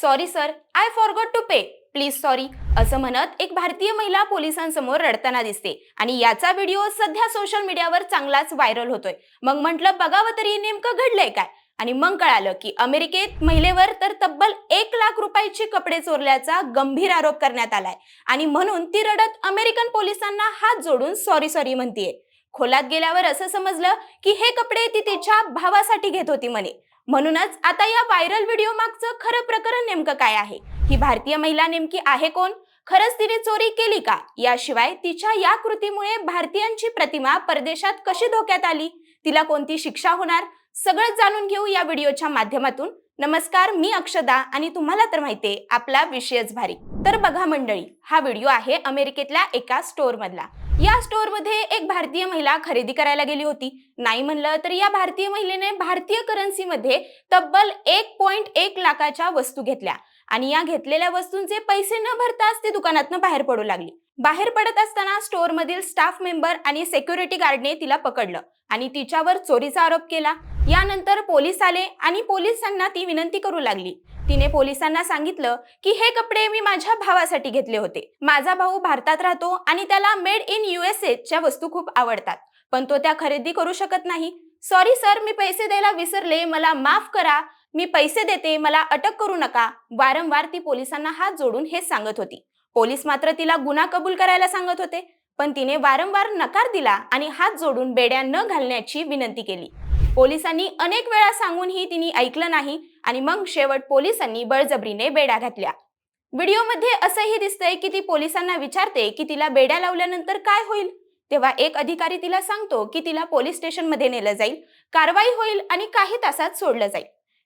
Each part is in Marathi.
Sorry sir I forgot to pay please sorry असं म्हणत एक भारतीय महिला पोलिसांसमोर रडताना दिसते. आणि याचा व्हिडिओ सध्या सोशल मीडियावर चांगलाच व्हायरल होतोय. मग म्हटलं बघावं तरी नेमकं घडलंय काय? आणि मग कळालं की अमेरिकेत महिलेवर तर तब्बल एक लाख रुपयाचे कपडे चोरल्याचा गंभीर आरोप करण्यात आलाय. आणि म्हणून ती रडत अमेरिकन पोलिसांना हात जोडून सॉरी सॉरी म्हणतीये. खोलात गेल्यावर असं समजलं की हे कपडे ती तिच्या भावासाठी घेत होती म्हणे. म्हणूनच आता या व्हायरल व्हिडिओ मागचं खरं प्रकरण नेमकं काय आहे? ही भारतीय महिला नेमकी आहे कोण? खरंच तिने चोरी केली का? याशिवाय तिच्या या कृतीमुळे भारतीयांची प्रतिमा परदेशात कशी धोक्यात आली? तिला कोणती शिक्षा होणार? सगळंच जाणून घेऊ या व्हिडिओच्या माध्यमातून. नमस्कार मी अक्षदा आणि तुम्हाला तर माहितीये आपला विषयच भारी. तर बघा मंडळी हा व्हिडिओ आहे अमेरिकेतल्या एका स्टोअर मधला. या स्टोअरमध्ये एक भारतीय महिला खरेदी करायला गेली होती. नाही म्हणलं तर या भारतीय महिलेने भारतीय करन्सीमध्ये तब्बल एक पॉइंट एक लाखाच्या वस्तू घेतल्या आणि या घेतलेल्या वस्तूंचे पैसे न भरताच ती दुकानातनं बाहेर पडू लागली. बाहेर पडत असताना स्टोअरमधील स्टाफ मेंबर आणि सेक्युरिटी गार्डने तिला पकडलं आणि तिच्यावर चोरीचा आरोप केला. यानंतर पोलीस आले आणि पोलिसांना ती विनंती करू लागली. तिने पोलिसांना सांगितलं की हे कपडे मी माझ्या भावासाठी घेतले होते. माझा भाऊ भारतात राहतो आणि त्याला मेड इन युएसए च्या वस्तू खूप आवडतात. पण तो त्या खरेदी करू शकत नाही. सॉरी सर मी पैसे द्यायला विसरले. मला माफ करा. मी पैसे देते. मला अटक करू नका. वारंवार ती पोलिसांना हात जोडून हे सांगत होती. पोलीस मात्र तिला गुन्हा कबूल करायला सांगत होते. पण तिने वारंवार नकार दिला आणि हात जोडून बेड्या न घालण्याची विनंती केली. पोलिसांनी अनेक वेळा सांगूनही तिने ऐकलं नाही आणि मग शेवट पोलिसांनी बळजबरीने बेड्या घातल्या. व्हिडिओमध्ये असंही दिसतंय की ती पोलिसांना विचारते की तिला बेड्या लावल्यानंतर काय होईल? तेव्हा एक अधिकारी तिला सांगतो की तिला पोलीस स्टेशनमध्ये नेलं जाईल कारवाई होईल आणि काही तासात सोडलं जाईल.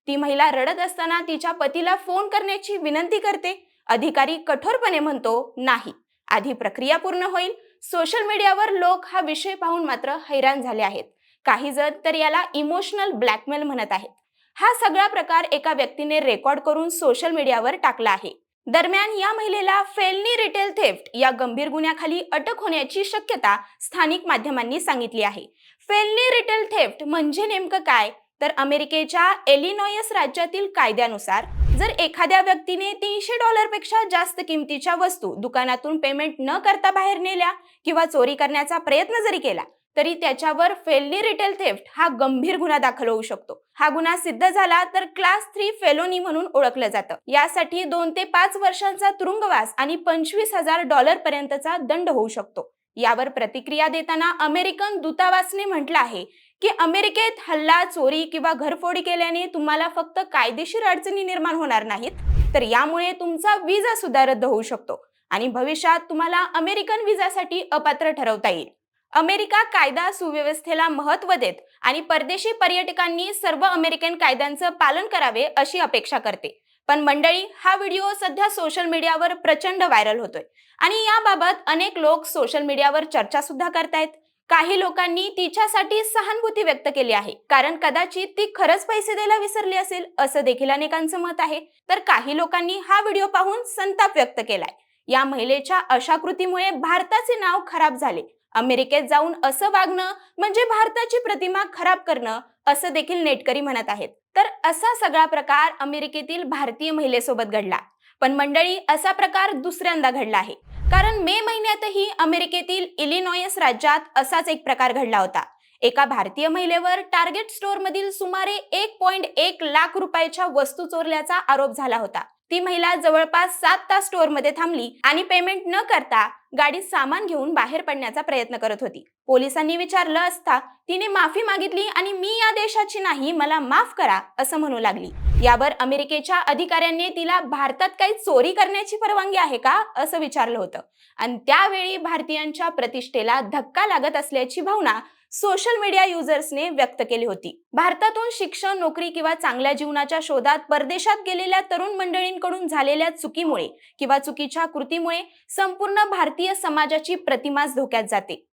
ती महिला रडत असताना तिच्या पतीला फोन करण्याची विनंती करते. अधिकारी कठोरपणे म्हणतो नाही आधी प्रक्रिया पूर्ण होईल. सोशल मीडियावर लोक हा विषय पाहून मात्र हैराण झाले आहेत. काही जण तर याला इमोशनल ब्लॅकमेल म्हणत आहेत. हा सगळा प्रकार एका व्यक्तीने रेकॉर्ड करून सोशल मीडियावर टाकला आहे. दरम्यान या महिलेला फेलनी रिटेल थेफ्ट या गंभीर गुन्ह्याखाली अटक होण्याची शक्यता स्थानिक माध्यमांनी सांगितली आहे. फेलनी रिटेल थेफ्ट म्हणजे नेमकं काय? तर अमेरिकेच्या एलिनॉयस राज्यातील कायद्यानुसार जर एखाद्या व्यक्तीने तीनशे डॉलरपेक्षा जास्त किमतीच्या वस्तू दुकानातून पेमेंट न करता बाहेर नेल्या किंवा चोरी करण्याचा प्रयत्न जरी केला तरी त्याच्यावर फेलनी रिटेल थेफ्ट हा गंभीर गुन्हा दाखल होऊ शकतो. हा गुन्हा सिद्ध झाला तर क्लास थ्री फेलोनी म्हणून ओळखलं जातं. यासाठी दोन ते पाच वर्षांचा तुरुंगवास आणि पंचवीस हजार डॉलर पर्यंतचा दंड होऊ शकतो. यावर प्रतिक्रिया देताना अमेरिकन दूतावासने म्हटलं आहे की अमेरिकेत हल्ला चोरी किंवा घरफोडी केल्याने तुम्हाला फक्त कायदेशीर अडचणी निर्माण होणार नाहीत तर यामुळे तुमचा विजा सुद्धा रद्द होऊ शकतो आणि भविष्यात तुम्हाला अमेरिकन विजासाठी अपात्र ठरवता येईल. अमेरिका कायदा सुव्यवस्थेला महत्त्व देत आणि परदेशी पर्यटकांनी सर्व अमेरिकन कायद्यांचं पालन करावे अशी अपेक्षा करते. पण मंडळी हा व्हिडिओ सध्या सोशल मीडियावर प्रचंड व्हायरल होतोय आणि याबाबत अनेक लोक सोशल मीडियावर चर्चा सुद्धा करतायत. काही लोकांनी तिच्यासाठी सहानुभूती व्यक्त केली आहे कारण कदाचित ती खरंच पैसे द्यायला विसरली असेल असं देखील अनेकांचं मत आहे. तर काही लोकांनी हा व्हिडिओ पाहून संताप व्यक्त केलाय. या महिलेच्या अशा कृतीमुळे भारताचे नाव खराब झाले अमेरिकेत जाऊन असं वागणं म्हणजे भारताची प्रतिमा खराब करणं असं देखील नेटकरी म्हणत आहेत. तर असा सगळा प्रकार अमेरिकेतील भारतीय महिलेसोबत घडला. पण मंडळी असा प्रकार दुसऱ्यांदा घडला आहे. कारण मे महिन्यातही अमेरिकेतील इलिनॉयस राज्यात असाच एक प्रकार घडला होता. एका भारतीय महिलेवर टार्गेट स्टोअर मधील सुमारे एक पॉइंट एक लाख रुपयाच्या वस्तू चोरल्याचा आरोप झाला होता. ती महिला जवळपास सात तास स्टोअरमध्ये थांबली आणि पेमेंट न करता गाडीत सामान घेऊन बाहेर पडण्याचा प्रयत्न करत होती. पोलिसांनी विचारलं असता तिने माफी मागितली आणि मी या देशाची नाही मला माफ करा असं म्हणू लागली. यावर अमेरिकेच्या अधिकाऱ्यांनी तिला भारतात काही चोरी करण्याची परवानगी आहे का? असं विचारलं होतं. आणि त्यावेळी भारतीयांच्या प्रतिष्ठेला धक्का लागत असल्याची भावना सोशल मीडिया युजर्सने व्यक्त केली होती. भारतातून शिक्षण नोकरी किंवा चांगल्या जीवनाच्या शोधात परदेशात गेलेल्या तरुण मंडळींकडून झालेल्या चुकीमुळे किंवा चुकीच्या कृतीमुळे संपूर्ण भारतीय समाजाची प्रतिमाच धोक्यात जाते.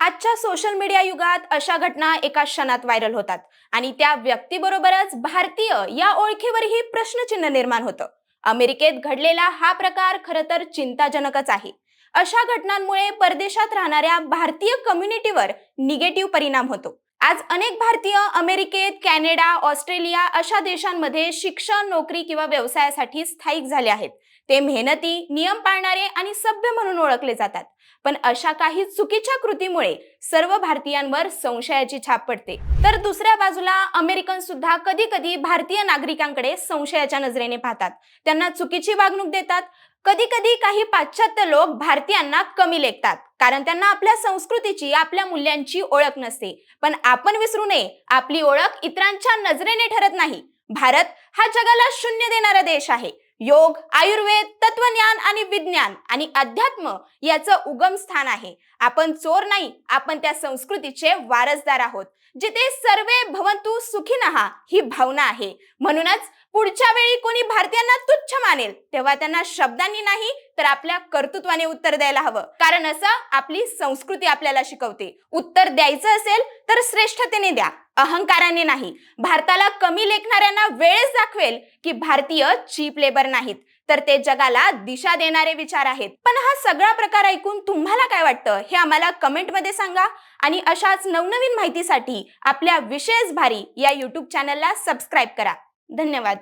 आजच्या सोशल मीडिया युगात अशा घटना एका क्षणात व्हायरल होतात आणि त्या व्यक्तीबरोबरच भारतीय या ओळखीवरही प्रश्नचिन्ह निर्माण होतं. अमेरिकेत घडलेला हा प्रकार खरं तर चिंताजनकच आहे. अशा घटनांमुळे परदेशात राहणाऱ्या भारतीय कम्युनिटीवर निगेटिव्ह परिणाम होतो. आज अनेक भारतीय अमेरिकेत कॅनडा ऑस्ट्रेलिया अशा देशांमध्ये शिक्षण नोकरी किंवा व्यवसायासाठी स्थायिक झाले आहेत. ते मेहनती नियम पाळणारे आणि सभ्य म्हणून ओळखले जातात. पण अशा काही चुकीच्या कृतीमुळे सर्व भारतीयांवर संशयाची छाप पडते. तर दुसऱ्या बाजूला अमेरिकन सुद्धा कधी कधी भारतीय नागरिकांकडे संशयाच्या नजरेने पाहतात. त्यांना चुकीची वागणूक देतात. कधी कधी काही पाश्चात्य लोक भारतीयांना कमी लेखतात. कारण त्यांना आपल्या संस्कृतीची आपल्या मूल्यांची ओळख नसते. पण आपण विसरू नये आपली ओळख इतरांच्या नजरेने ठरत नाही. भारत हा जगाला शून्य देणारा देश आहे. योग आयुर्वेद तत्वज्ञान आणि विज्ञान आणि अध्यात्म याचं उगम स्थान आहे. आपण चोर नाही आपण त्या संस्कृतीचे वारसदार आहोत. जिथे सर्वे भवंतु सुखीनहा ही भावना आहे. म्हणूनच पुढच्या वेळी कोणी भारतीयांना तुच्छ मानेल तेव्हा त्यांना शब्दांनी नाही तर आपल्या कर्तृत्वाने उत्तर द्यायला हवं. कारण असं आपली संस्कृती आपल्याला शिकवते. उत्तर द्यायचं असेल तर श्रेष्ठतेने द्या. अहंकाराने नाही. भारताला कमी लेखणाऱ्यांना वेळच दाखवेल की भारतीय चीप लेबर नाहीत. तर ते जगाला दिशा देणारे विचार आहेत. पण हा सगळा प्रकार ऐकून तुम्हाला काय वाटतं? हे आम्हाला कमेंटमध्ये सांगा. आणि अशाच नवनवीन माहितीसाठी आपल्या विशेष भारी या युट्यूब चॅनलला सबस्क्राईब करा. धन्यवाद.